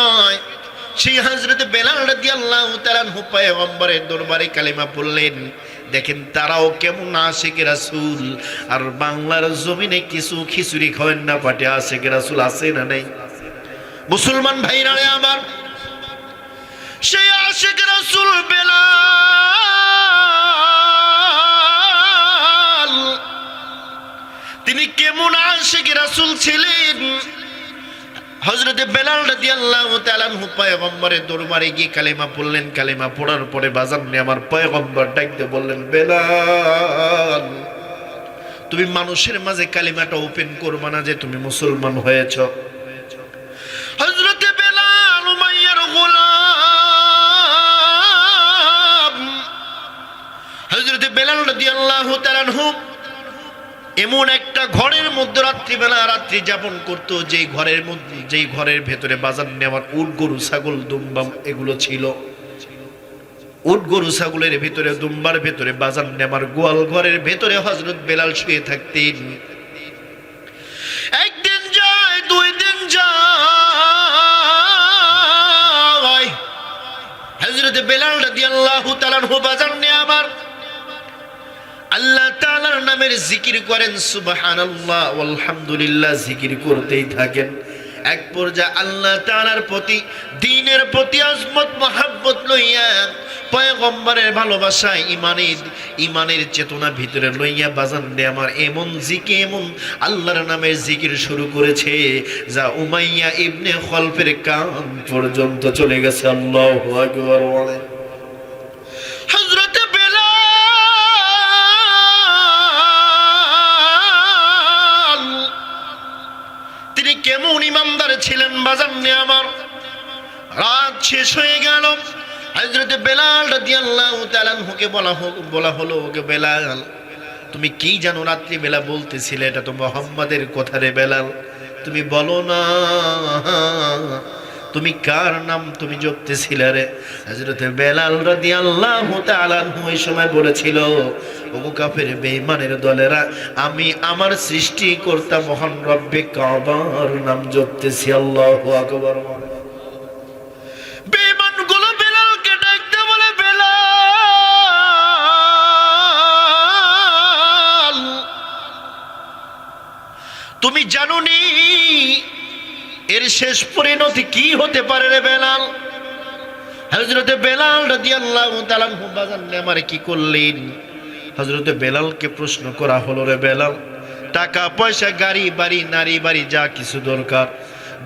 নয়। সেই হজরত বেলাল রাদিয়াল্লাহু তাআলা পয়গম্বরের দরবারে কালিমা পড়লেন, দেখেন তারাও কেমন আশেক রাসূল, আর বাংলার জমিনে কিছু খিচুড়ি খাওয়েন না, পাটে আশেক রাসূল আছে না নেই? মুসলমান ভাইরা আমার, সেই আশেক রাসূল বেলাল, তিনি কেমন আশেক রাসূল ছিলেন? হজরতে বেলাল রাদিয়াল্লাহু তাআলা আনহু পয়গম্বরের দরবারে গিয়ে কালেমা পড়লেন। কালেমা পড়ার পরে বাজার নিয়ে আমার পয়গম্বর ডাকতে বললেন, বেলাল, তুমি মানুষের মাঝে কালিমাটা ওপেন করবা না যে তুমি মুসলমান হয়েছ? হজরতে বেলাল, উমাইয়ার গোলাম। হজরতে বেলাল রাদিয়াল্লাহু তাআলা আনহু এমন একটা ঘরের মধ্যে রাত্রিবেলা রাত্রি যাপন করতো, যেই ঘরের মধ্যে, যেই ঘরের ভেতরে বাজার নেওয়ার উট গরু, ছাগল দুম্বা এগুলো ছিল। উট গরু, ছাগলের ভিতরে, দুম্বার ভেতরে বাজার নেওয়ার গোয়াল ঘরের ভেতরে হজরত বেলাল শুয়ে থাকতেন। একদিন যায়, দুই দিন যায়। হজরত বেলাল রাদিয়াল্লাহু তাআলা বাজার নেওয়ার আল্লাহ তাআলার নামের জিকির করেন সুবাহান আল্লাহ আলহামদুলিল্লাহ জিকির করতেই থাকেন। এক পর্যায়ে আল্লাহ তাআলার প্রতি, দিনের প্রতি আজমত, মহাব্বত লইয়া, পয়গম্বরের ভালোবাসা ইমানের ইমানের চেতনা ভিতরে লইয়া বাজান দে, আমার এমন জিকে এমন আল্লাহর নামের জিকির শুরু করেছে, যা উমাইয়া ইবনে খলফের কান পর্যন্ত চলে গেছে। আল্লাহু আকবার ছিলেন বাজার নিয়ে আমার। রাত শেষ হয়ে গেল। হাজরত বেলাল রাদিয়াল্লাহু তাআলা বলা হোক বলা হলো ওকে বেলাল, তুমি কি জানো রাত্রি বেলা বলতেছিলে এটা তো মোহাম্মদের কথা রে বেলাল। তুমি বলো না তুমি কার নাম তুমি জপতেছিলে রে? হযরত বেলাল রাদিয়াল্লাহু তাআলা ওই সময় বলেছিল, ওগো কাফের বেঈমানের দলেরা, আমি আমার সৃষ্টি কর্তা মহান রব্বে কাবার নাম জপতেছি, আল্লাহু আকবার বলে। তুমি জানো নি এর শেষ পরিণতি কি হতে পারে রে বেলাল? হজরতে বেলাল রাদিয়াল্লাহু বাজান আমারে কি করলেন? হজরতে বেলালকে প্রশ্ন করা হলো রে বেলাল, টাকা, পয়সা, গাড়ি, বাড়ি, নারী, বাড়ি, যা কিছু দরকার,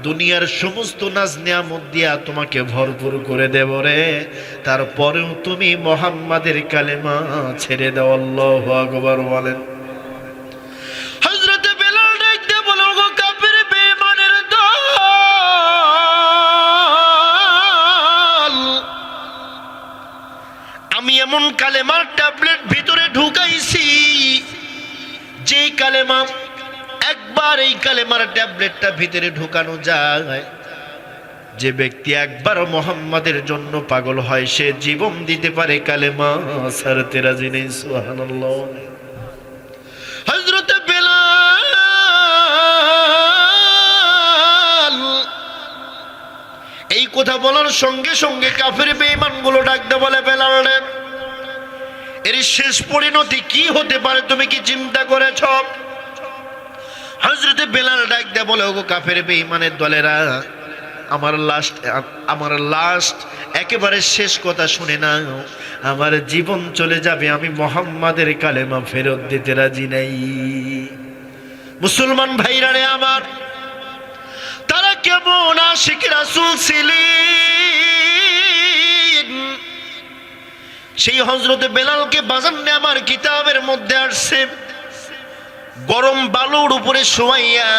দুনিয়ার সমস্ত নাজ নিয়ামত দিয়া তোমাকে ভরপুর করে দেব রে। তারপরেও তুমি মোহাম্মদের কালেমা ছেড়ে দাও, আল্লাহু আকবার বলেন। কালেমার ট্যাবলেটটা ভিতরে ঢুকানো যায়। যে ব্যক্তি একবার মোহাম্মদের জন্য পাগল হয়, সে জীবন দিতে পারে কালেমা সার তেরা জিনিস এই কথা বলার সঙ্গে সঙ্গে কাফের বেঈমানগুলো ডাকতে বলে, বেলাল এর শেষ পরিণতি কি হতে পারে তুমি কি চিন্তা করেছ? হজরতে বেলাল ডাক দেয়া, বলে, ওগো কাফের বেঈমানের দলেরা, আমার লাস্ট আমার লাস্ট একেবারে শেষ কথা শুনে না আমার জীবন চলে যাবে, আমি মোহাম্মদের কালেমা ফেরত দিতে রাজি নাই। মুসলমান ভাইরা রে আমার, তারা কেমন আশিক রাসূল ছিলেন? সেই হজরতে বেলালকে বাজান আমার কিতাবের মধ্যে আসছে। গরম বালুর উপরে শোয়াইয়া,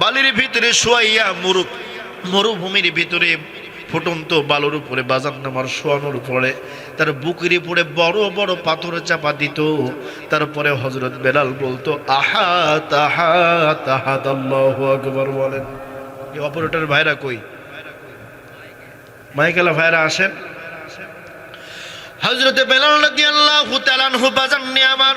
বালির ভিতরে শোয়াইয়া মরু মরুভূমির ভিতরে ফুটন্ত বালুর উপরে বাজার নামার শোয়ানোর পরে তার বুকের উপরে বড় বড় পাথর চাপা দিত। তারপরে হজরত বেলাল বলতো, আহা, তাহা তাহা, আল্লাহ আকবর বলেন। অপারেটর ভাইরা কই? মাইকেলা ভাইরা আসেন। হজরতে বেলাল রাদিয়াল্লাহু আনহু বাজান নিয়ে আমার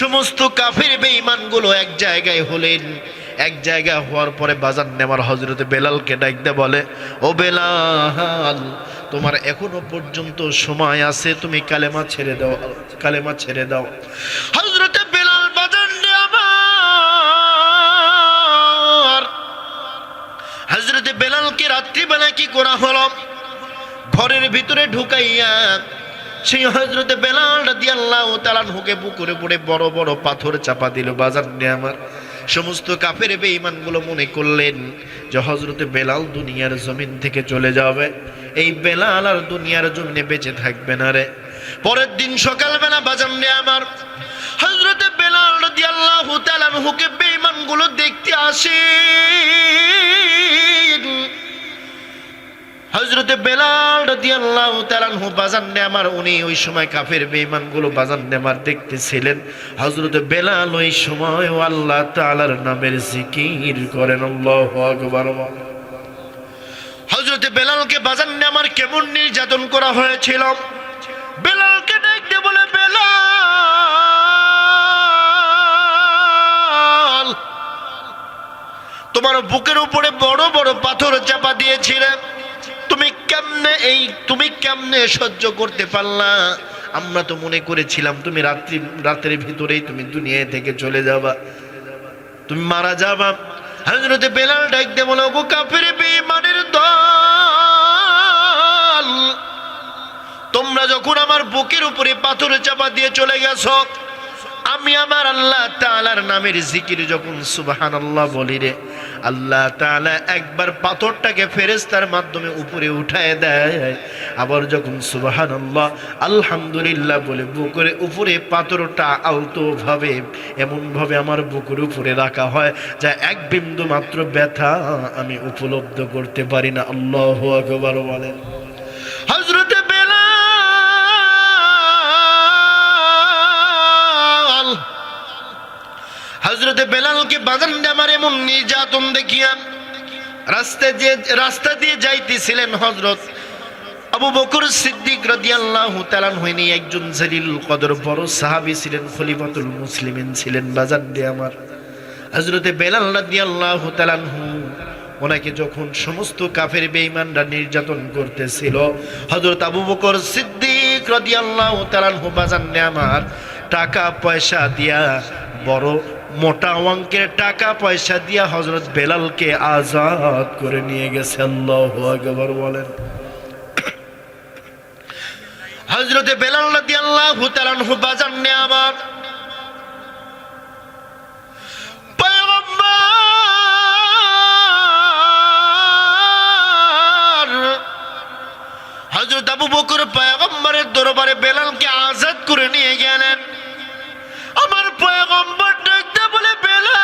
সমস্ত কাফির বেঈমানগুলো এক জায়গায় হলেন, এক জায়গা হওয়ার পরে বাজার নেমার হজরত বেলালকে ডাকতে বলে, ও বেলাল, তোমার এখনও পর্যন্ত সময় আছে, তুমি কালেমা ছেড়ে দাও, কালেমা ছেড়ে দাও। হজরত বেলাল বাজার নেমার হজরত বেলালকে রাত্রিবেলা কি করা হলো? ঘরের ভিতরে ঢুকাইয়া সেই হজরতে বেলাল আল্লাহ তাআলা হুকে পুকুরে পড়ে বড় বড় পাথর চাপা দিল। বাজার নিয়ে আমার। সমস্ত কাফের বেঈমানগুলো মনে করলেন যে হজরতে বেলাল দুনিয়ার জমিন থেকে চলে যাবে। এই বেলাল আর দুনিয়ার জমিনে বেঁচে থাকবে না রে। পরের দিন সকালবেলা বাজার নিয়ে আমার। হজরতে বেলাল রাদিয়াল্লাহু তাআলা হুকে বেঈমানগুলো দেখতে আসে। হজরতে বেলাল রাদিয়াল্লাহু তাআলা আনহু বাজান নেমার, উনি ওই সময় কাফের বেঈমানগুলো বাজান নেমার দেখতেছিলেন। হজরতে বেলাল ওই সময় আল্লাহ তাআলার নামের জিকির করেন, আল্লাহু আকবার। হজরতে বেলালকে বাজান নেমার কেমন নির্যাতন করা হয়েছিল? বেলালকে দেখতে বলে, বেলাল, তোমার বুকের উপরে বড় বড় পাথর চাপা দিয়েছিলেন। কেমনে এই, তুমি কেমনে সহ্য করতে পারলা? আমরা তো মনে করেছিলাম, তুমি রাত্রি, রাতের ভিতরেই তুমি দুনিয়া থেকে চলে যাবা। তুমি মারা যাবা। হযরতে বেলাল ডাকতে বলো গো কাফের বেঈমানের দল, তোমরা যখন আমার বুকের উপরে পাথর চাপা দিয়ে চলে গেছো, আমি আমার আল্লাহ তাআলার নামের জিকির যখন সুবহানাল্লাহ বলি রে আল্লাহ তাআলা একবার পাথরটাকে ফেরেশতার মাধ্যমে উপরে উঠায় দেয়। আবার যখন সুবহানাল্লাহ, আলহামদুলিল্লাহ বলে বুকুরে উপরে পাথরটা আলতোভাবে এমন ভাবে আমার বুকুর উপরে রাখা হয়, যা এক বিন্দু মাত্র ব্যথা আমি উপলব্ধ করতে পারি না। আল্লাহু আকবার বলেন। হজরতে বেলালকে বাগান আমার এমন নির্যাতন দেখিয়া রাস্তা যে রাস্তা দিয়ে যাইতেছিলেন হজরত আবু বকর সিদ্দিক রাদিয়াল্লাহু তাআলা হইনি একজন জলিল কদর, বড় সাহাবী ছিলেন, খলিফাতুল মুসলিমিন ছিলেন বাজার দিয়ে আমার। হজরতে বেলাল রাদিয়াল্লাহু তাআলা ওনাকে যখন সমস্ত কাফের বেঈমানরা নির্যাতন করতেছিল, হযরত আবু বকর সিদ্দিক রাদিয়াল্লাহু তাআলা বাজান আমার টাকা পয়সা দিয়া বড় মোটা অঙ্কের টাকা পয়সা দিয়া হজরত বেলালকে আজাদ করে নিয়ে গেছে, আল্লাহু আকবার বলেন। হজরতে বেলাল বাজান আমার পয়গম্বর! হযরত আবু বকর পয়গম্বরের দরবারে বেলালকে আজাদ করে নিয়ে গেলেন। আমার পয়গম্বর ডাকতে বলে বেলাল,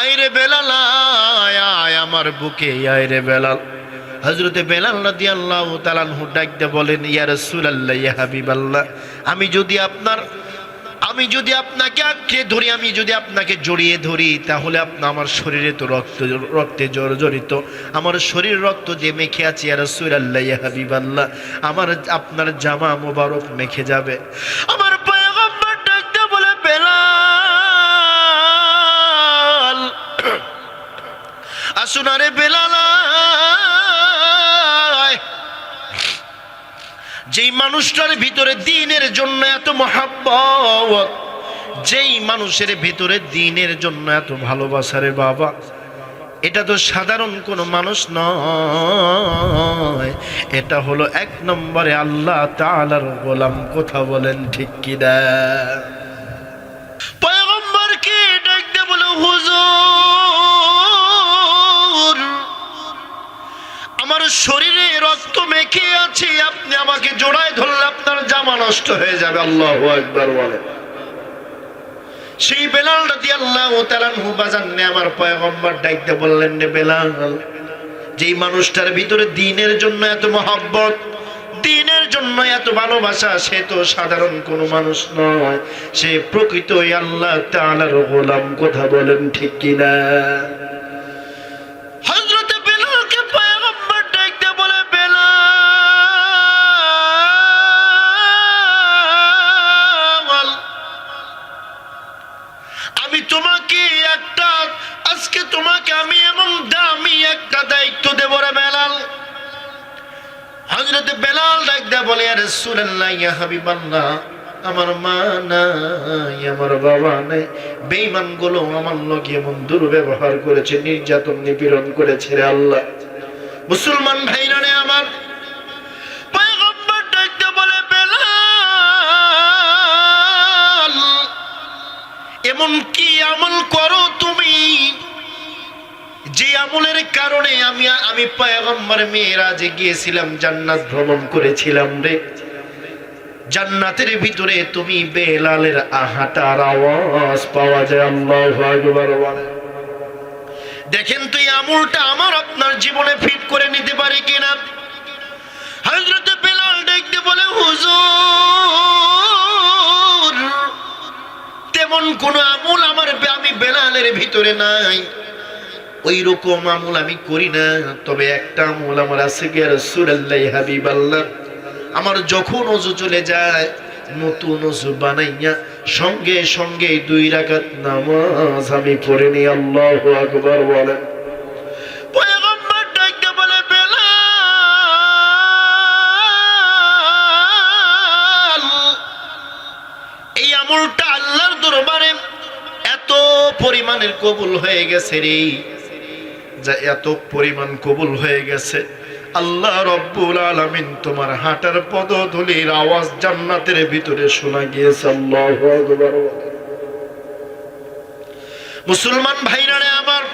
আইরে বেলাল, আয় আমার বুকে আয় রে বেলাল হজরতে বেলাল আনহু ডাকতে বলেন, ইয়া হাবিবাল্লাহ, আমি যদি আপনার, আমি যদি আপনাকে আঁকড়ে ধরি, আমি যদি আপনাকে জড়িয়ে ধরি, তাহলে আপনি, আমার শরীরে তো রক্ত, রক্তে জর্জরিত আমার শরীর রক্ত যে মেখে আছে আর সুরাল্লাহ হাবিবাল্লাহ, আমার, আপনার জামা মোবারক মেখে যাবে। আমার আসুন আরে বেলাল যেই মানুষটার ভিতরে দিনের জন্য এত মহাব্বত, যেই মানুষের ভিতরে দিনের জন্য এত ভালোবাসা রে বাবা, এটা তো সাধারণ কোনো মানুষ নয়। এটা হলো এক নম্বরে আল্লাহ তাআলার গোলাম, কথা বলেন ঠিক কি শরীরে রক্ত মেখে আছে, আপনি আমাকে জোড়ায় ধরলে আপনার জামা নষ্ট হয়ে যাবে, আল্লাহ একবার বলে। সেই বেলাল রাদি আল্লাহ ও তালানহু বাজান্নে আমার পয়গম্বর ডাকতে বললেন নে বেলাল, যেই মানুষটার ভিতরে দিনের জন্য এত মহব্বত, দিনের জন্য এত ভালোবাসা, সে তো সাধারণ কোনো মানুষ নয়। সে প্রকৃতই আল্লাহ তাআলার গোলাম, কথা বলেন ঠিক কিনা? আরে ইয়া হাবিবাল্লাহ, আমার মা নাই, আমার বাবা নাই। বেঈমানগুলো আমার লগে এমন দুর্ব্যবহার করেছে, নির্যাতন নিপীড়ন করেছে রে আল্লাহ। মুসলমান ভাইরা রে আমার এমন কি আমল করো তুমি? যে আমলের কারণে আমি আমি পয়গম্বর মেয়েরাজে গিয়েছিলাম, জান্নাত ভ্রমণ করেছিলাম রে। জান্নাতের ভিতরে তুমি বেলালের আহাটার আওয়াজ পাওয়া যায়, আল্লাহু আকবার দেখেন তো এই আমলটা আমার আপনার জীবনে ফিট করে নিতে পারে কিনা? হযরত বেলাল দেখতে বলে, হুজুর, তেমন কোন আমল আমার, আমি বেলালের ভিতরে নাই। ওই রকম আমল আমি করি না, তবে একটা আমল আমার আছে গিয়ে রসুল্লাহ হাবিব আল্লাহ আমার যখন অজু চলে যায়, নতুন অজু বানাইয়া সঙ্গে সঙ্গে দুই রাকাত নামাজ আমি পড়ে নি আল্লাহ আকবার বলেন এই আমলটা আল্লাহর দরবারে এত পরিমাণের কবুল হয়ে গেছে রে। যা এত পরিমাণ কবুল হয়ে গেছে। আল্লাহ রব্বুল আলামিন তোমার হাঁটার পদধূলির আওয়াজ জান্নাতের ভিতরে শোনা গিয়েছে। আল্লাহু মুসলমান ভাইরারে আমার,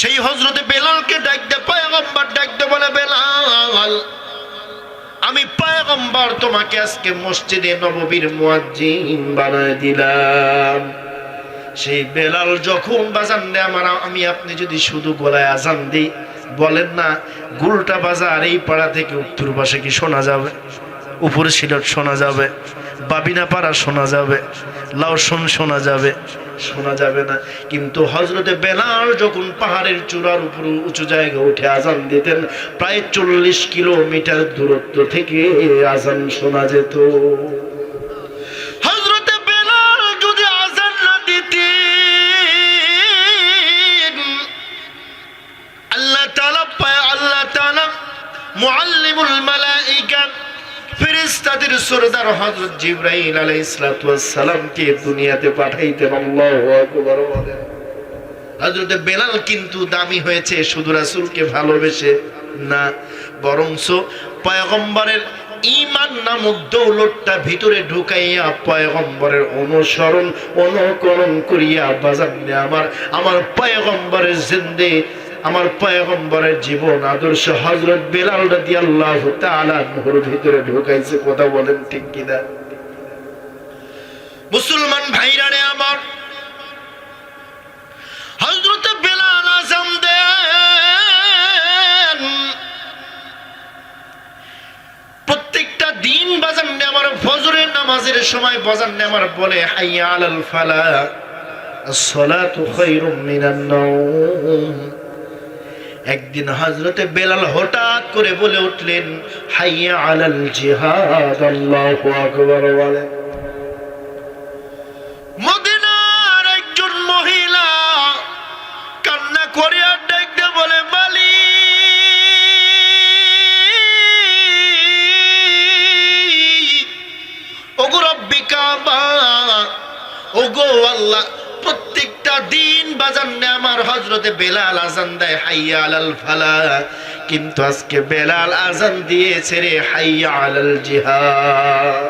সেই হজরতে বেলালকে ডাকতে পয়গম্বর ডাকতে বলে, বেলাল, আমি পয়গম্বর তোমাকে আজকে মসজিদে নববীর মুয়াজ্জিন বানায় দিলাম। সেই বেলাল যখন বাজান দেয় আমার আমি আপনি যদি শুধু গলায় আজান দিই, বলেন না, গুলটা বাজার এই পাড়া থেকে উত্তর পাশে কি শোনা যাবে? উপরে সিলট শোনা যাবে, বাবিনা পাড়া শোনা যাবে লাউসন শোনা যাবে। শোনা যাবে না। কিন্তু হজরতে বেলাল যখন পাহাড়ের চূড়ার উপর উঁচু জায়গা উঠে আজান দিতেন, প্রায় চল্লিশ কিলোমিটার দূরত্ব থেকে আজান শোনা যেত। ফেরেশতাদের সরদার হযরত ওয়াস সালামকে দুনিয়াতে হযরত বেলাল কিন্তু দামি হয়েছে, শুধু ভালোবেসে না বরংস পয়গম্বরের ইমান নামক দৌলতটা ভিতরে ঢুকাইয়া পয়গম্বরের অনুসরণ, অনুকরণ করিয়া বাজানে আমার আমার পয়গম্বরের জিন্দে আমার পয়গম্বরের জীবন আদর্শ হজরত বেলাল রাদিয়াল্লাহু তাআলা নহর ভিতরে ঢুকাইছে কথা বলেন ঠিক কিনা মুসলমান ভাইরা রে আমার হজরত বেলাল আজম দেন প্রত্যেকটা দিন বাজান আমার ফজরের নামাজের সময় বাজান আমার বলে হাইয়া আলাল ফালা الصلاة خير من النوم একদিন হজরতে বেলাল হঠাৎ করে বলে উঠলেন, হাইয়া আলাল জিহাদ, আল্লাহু আকবার বলেন মদিনার একজন মহিলা কান্না করে আর ডাকতে বলে মালি ওগো রব্বি কাবা ওগো আল্লাহ দিন বাজান আমার হজরতে বেলাল আজান দেয়, হাইয়া আলাল ফালা। কিন্তু আজকে বেলাল আজান দিয়েছে রে, হাইয়া আলাল জিহাদ।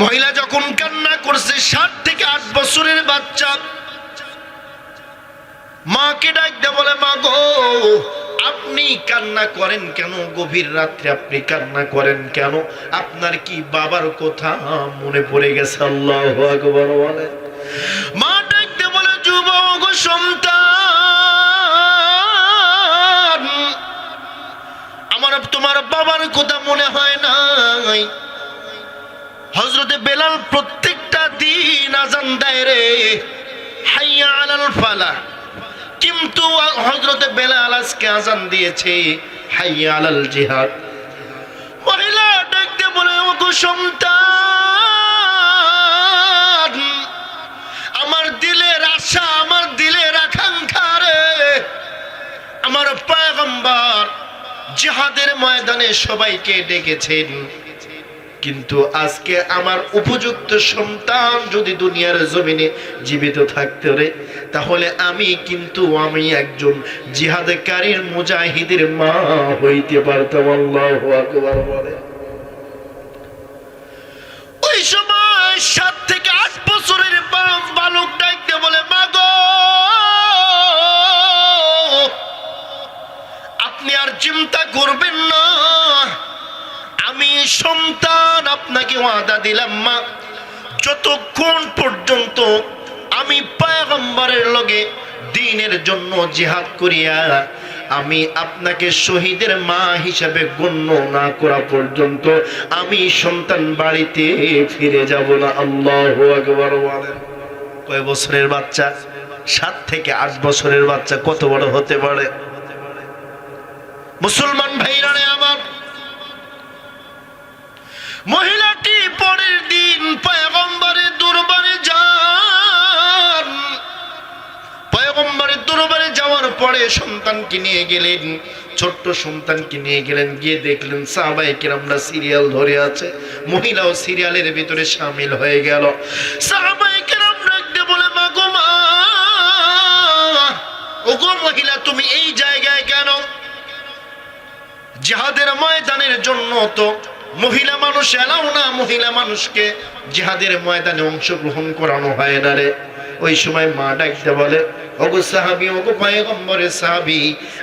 মহিলা যখন কান্না করছে, সাত থেকে আট বছরের বাচ্চা। মাকে ডাক দে বলে, মা গো, আপনি কান্না করেন কেন? গভীর রাত্রে আপনি কান্না করেন কেন? আপনার কি বাবার কথা মনে পড়ে গেছে? আল্লাহ আকবর বলে মা ডাক দে বলে, যুবক, সন্তান, আমার, তোমার বাবার কথা মনে হয় নাই? হজরতে বেলাল প্রত্যেকটা দিন আজান দেয় রে, হাইয়া আলাল ফালা। কিন্তু হজরতে বেলাল আজকে আজান দিয়েছে, হাইয়া আলাল জিহাদ। মহিলা ডাকতে বলে, ওগো সন্তান, আমার দিলের আশা, আমার দিলের আকাঙ্ক্ষা রে। আমার পয়গম্বর জিহাদের ময়দানে সবাইকে ডেকেছেন। কিন্তু আজকে আমার উপযুক্ত সন্তান যদি দুনিয়ার জমিনে জীবিত থাকতে রে তাহলে আমি কিন্তু আমি একজন জিহাদকারীর মুজাহিদের মা হইতে পারতাম, আল্লাহু আকবার বলে। ওই সময় সাত থেকে আট বছরের বালক ডাকতে বলে মাগো আপনি আর চিন্তা করবেন না আমি সন্তান, আপনাকে ওয়াদা দিলাম, মা। যতক্ষণ পর্যন্ত আমি পায়গম্বরের লগে দিনের জন্য জিহাদ করিয়া আমি আপনাকে শহীদের মা হিসাবে গণ্য না করা পর্যন্ত আমি সন্তান বাড়িতে ফিরে যাব না। আল্লাহ কয় বছরের বাচ্চা? সাত থেকে আট বছরের বাচ্চা কত বড় হতে পারে? মুসলমান ভাইরা আমার মহিলাটি পরের দিন পয়গম্বরের দরবারে যান। পয়গম্বরের দরবারে যাওয়ার পরে সন্তানকে নিয়ে গেলেন, ছোট্ট সন্তানকে নিয়ে গেলেন, গিয়ে দেখলেন সাহাবাই কিরামরা সিরিয়াল ধরে আছে, মহিলাও সিরিয়ালের ভিতরে সামিল হয়ে গেল। সাহাবাই কিরাম ডাকতে বলে, মা গো মা মহিলা, তুমি এই জায়গায় কেন? জিহাদের ময়দানের জন্য তো মহিলা মানুষ এলাও না, মহিলা মানুষকে জিহাদের ময়দানে অংশগ্রহণ করানো হয় না রে। ওই সময় মা ডাকতে বলে ওগো সাহাবি ওগো সাহাবি,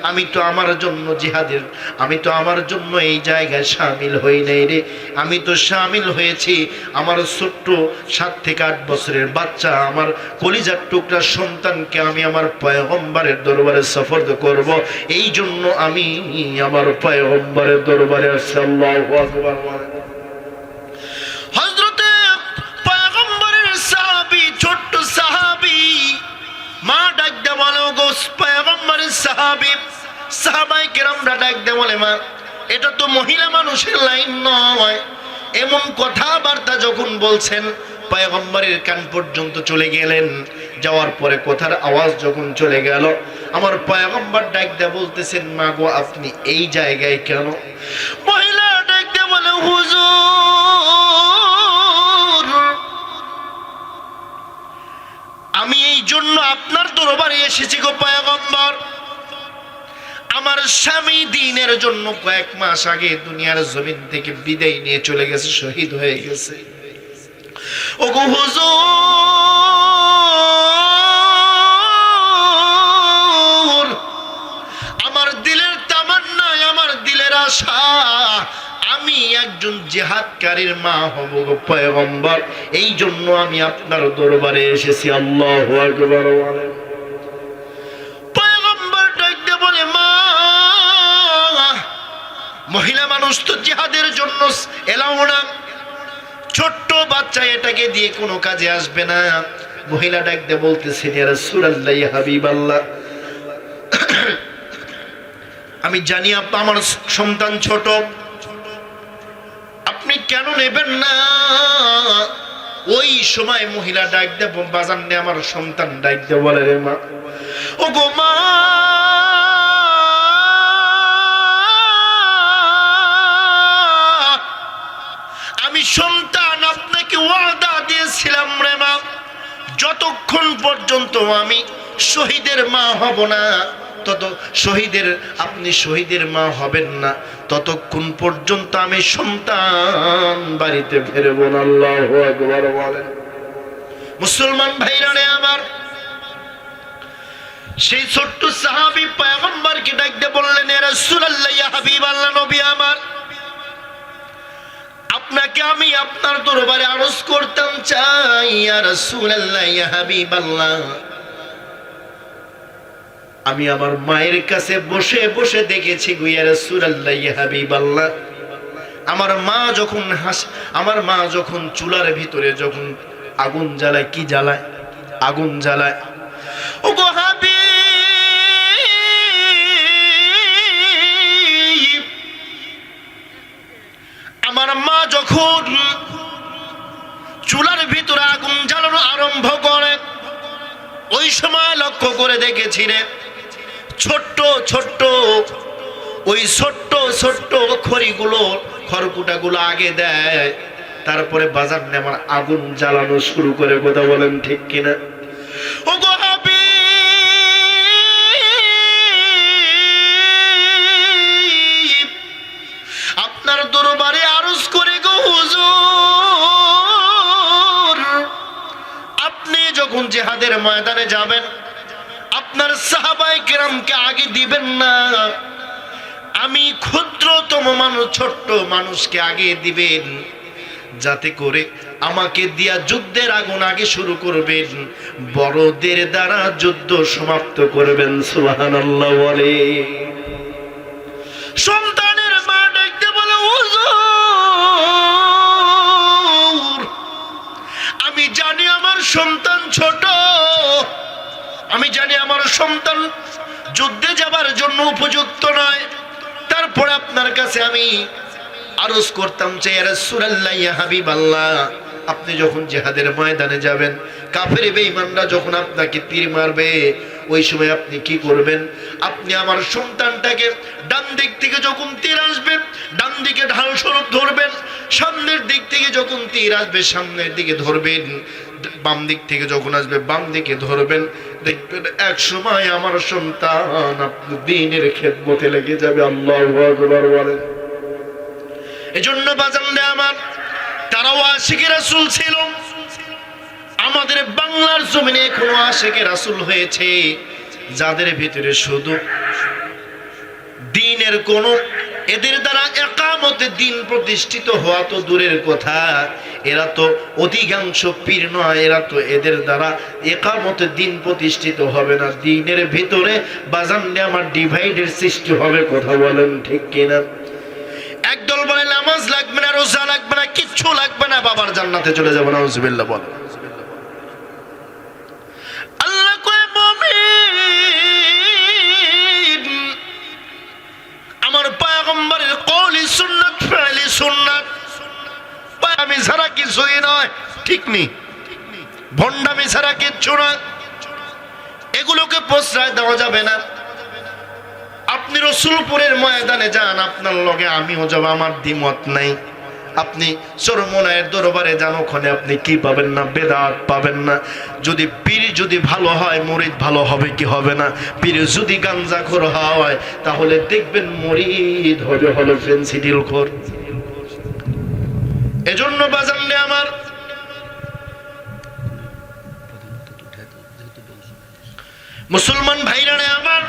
আমি তো আমার জন্য জিহাদের, আমি তো আমার জন্য এই জায়গায় সামিল হই নাই রে। আমি তো সামিল হয়েছি, আমার ছোট্ট সাত থেকে আট বছরের বাচ্চা, আমার কলিজার টুকরা সন্তানকে আমি আমার পয়গম্বরের দরবারে সফর করব। এই জন্য আমি আমার পয়গম্বরের দরবারে আকবার পয়গম্বরের সাহাবী, সাহাবাই কেরামরা ডাক দে বলে, মা, এটা তো মহিলা মানুষের লাইন নয়। এমন কথাবার্তা যখন বলছেন, পয়গম্বরের কান পর্যন্ত চলে গেলেন। যাওয়ার পরে কথার আওয়াজ যখন চলে গেল, আমার পয়গম্বর ডাক দে বলতেছেন, মা গো, আপনি এই জায়গায় কেন? মহিলা ডাক দে বলে, হুজুর আমি এই জন্য আপনার দরবারে এসেছি গো পয়গম্বর। আমার স্বামী দিনের জন্য কয়েক মাস আগে দুনিয়ার জমিন থেকে বিদায় নিয়ে চলে গেছে, শহীদ হয়ে গেছে। ওগো হুজুর, আমার দিলের তামান্নায়, আমার দিলের আশা আমি একজন জেহাদকারীর মা হব গো পয়গম্বর। এই জন্য আমি আপনার দরবারে এসেছি, আল্লাহ বলে, মা, মহিলা মানুষ তো জেহাদের জন্য এলাও না। ছোট্ট বাচ্চা এটাকে দিয়ে কোনো কাজে আসবে না। মহিলা ডাকতে ইয়া আমি জানি আমার সন্তান ছোট। কেন নেবেন না? ওই সময় মহিলা ডাক দেব বাজার নে, আমার সন্তান ডাক দে বলে রে মা। ও গো মা! আমি সন্তান, আপনাকে ওয়াদা দিয়েছিলাম রে মা। যতক্ষণ পর্যন্ত আমি শহীদের মা হব না তত শহীদের, আপনি শহীদের মা হবেন না। ততক্ষণ পর্যন্ত আমি সন্তান বাড়িতে ফেরব আল্লাহ বলেন। মুসলমান ভাইরা রে আমার, সেই ছোট্ট সাহাবি পয়গম্বরকে ডাকতে বললেন ইয়া হাবিবাল্লাহ, নবী আমার, আপনাকে আমি আপনার দরবারে আরজ করতাম চাই, ইয়া রাসূলুল্লাহ, ইয়া হাবিবাল্লাহ। আমি আমার মায়ের কাছে বসে বসে দেখেছি ইয়া আমার মা যখন হাস, আমার মা যখন চুলার ভিতরে যখন আগুন জ্বালায়, কি জ্বালায়? আগুন জ্বালায়। আমার মা যখন চুলার ভিতরে আগুন জ্বালানো আরম্ভ করে, ওই সময় লক্ষ্য করে দেখেছি রে ছোট্ট ছোট্ট, ওই ছোট্ট ছোট্ট খড়িগুলো খড়কুটাগুলো আগে দেয়। তারপরে বাজার নিয়ে আমার আগুন জ্বালানো শুরু করে, কথা বলেন ঠিক কিনা? ও আপনার দরবারে আরজ করে আপনি যখন ময়দানে যাবেন আপনার সাহাবাই কেরামকে আগে দিবেন না। আমি ক্ষুদ্রতম মানুষ, ছোট্ট মানুষকে আগে দিবেন। যাতে করে আমাকে দিয়া যুদ্ধের আগুন আগে শুরু করবেন। বড়দের দ্বারা যুদ্ধ সমাপ্ত করবেন, সুবহানাল্লাহ বলে। সন্তানের মা ডাকতে বলে আমি জানি আমার সন্তান ছোট আমি জানি আমার সন্তান যুদ্ধে যাবার জন্য উপযুক্ত নয়। তারপরে আপনার কাছে আমি আরজ করতাম যে ইয়া হাবিবাল্লাহ, আপনি যখন জিহাদের ময়দানে যাবেন, কাফের বেঈমানরা যখন আপনাকে তীর মারবে, ওই সময় আপনি কি করবেন? আপনি আমার সন্তানটাকে ডান দিক থেকে যখন তীর আসবে, ডান দিকে ঢাল স্বরূপ ধরবেন, সামনের দিক থেকে যখন তীর আসবে, সামনের দিকে ধরবেন, বাম দিক থেকে যখন আসবে, বাম দিকে ধরবেন দেখবেন এক সময় আমার সন্তান আপনি দিনের খেদমতে লেগে যাবে, আল্লাহ বলেন এজন্য বাজান রে আমার তারাও আশিকে রাসূল ছিল। আমাদের বাংলার জমিনে কোনো আশিকে রাসূল হয়েছে, যাদের ভিতরে শুধু দিনের কোন এদের দ্বারা একামতে দিন প্রতিষ্ঠিত হওয়া তো দূরের কথা। এরা তো অধিকাংশ পীর নয়, এরা তো এদের দ্বারা একামতে দিন প্রতিষ্ঠিত হবে না। দিনের ভিতরে বাজান আমার ডিভাইডের সৃষ্টি হবে, কথা বলেন ঠিক কিনা? একদল বলে, নামাজ লাগবে না, রোজা লাগবে না, কিচ্ছু লাগবে না, বাবার জান্নাতে চলে যাব না হুজবিল্লাহ ঠিক নেই। ভণ্ডামি ছাড়া কিচ্ছু নয়। এগুলোকে প্রশ্রয় দেওয়া যাবে না। আপনি রসুলপুরের ময়দানে যান, আপনার লগে আমিও যাব, আমার দ্বিমত নাই। আপনি চরমনায়ের দরবারে যান, ওখানে আপনি কি পাবেন না, বেদাত পাবেন না। যদি পীর যদি ভালো হয়, মরিদ ভালো হবে কি হবে না? পীর যদি গাঞ্জা গাঞ্জাখোর হয়, তাহলে দেখবেন মরিদ হবে হলো ফেন্সিডিল খোর এজন্য বাজানলে আমার মুসলমান ভাইরানে আমার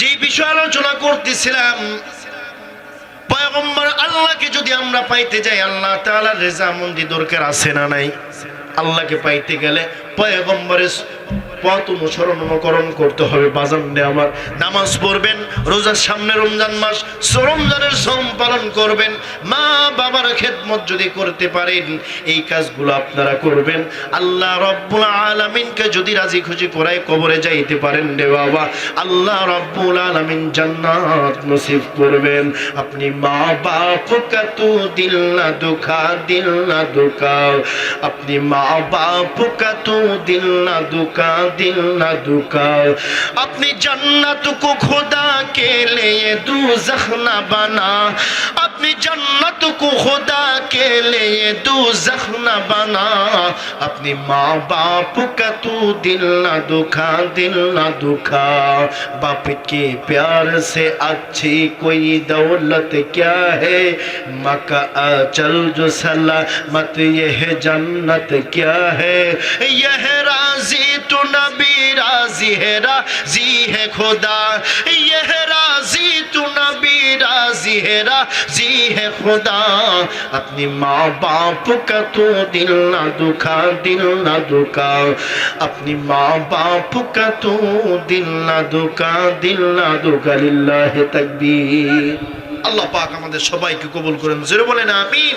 যে বিষয় আলোচনা করতেছিলাম, পয়গম্বর আল্লাহকে যদি আমরা পাইতে যাই, আল্লাহ তাআলার রেজামন্দি দরকার আছে না নাই? আল্লাহকে পাইতে গেলে পয়গম্বরের পথ অনুসরণ অনুকরণ করতে হবে। বাজান আমার। নামাজ পড়বেন, রোজার সামনে রমজান মাস রমজানের শ্রম পালন করবেন। মা বাবার খেদমত যদি করতে পারেন, এই কাজগুলো আপনারা করবেন। আল্লাহ রব্বুল আলমিনকে যদি রাজি খুশি করায় কবরে যাইতে পারেন রে বাবা, আল্লাহ রব্বুল আলমিন জান্নাত নসিব করবেন। আপনি মা বাপ কাতু দিল না দুখা, দিল না দুখা। আপনি মা বাপ কাতু দিল না দুখা दिल ना दुका अपनी जन्नत को खुदा के लिए तू जख्ना बना। अपनी जन्नत को खुदा के लिए तू जख्ना बना। अपनी माँ बाप का तू दिल ना दुखा, दिल ना दुखा। बाप के प्यार से अच्छी कोई दौलत क्या है? मका चल जो सलामत यह जन्नत क्या है? यह राज़ी আপনি মা বাপ কত দিল না দুখা দিল না দুখা আপনি মা বাপ কত দিল না দুখা দিল না দুখা লিল্লাহ তাকবীর আল্লাহ পাক আমাদের সবাইকে কবুল করেন। জোরে বলেন, আমিন।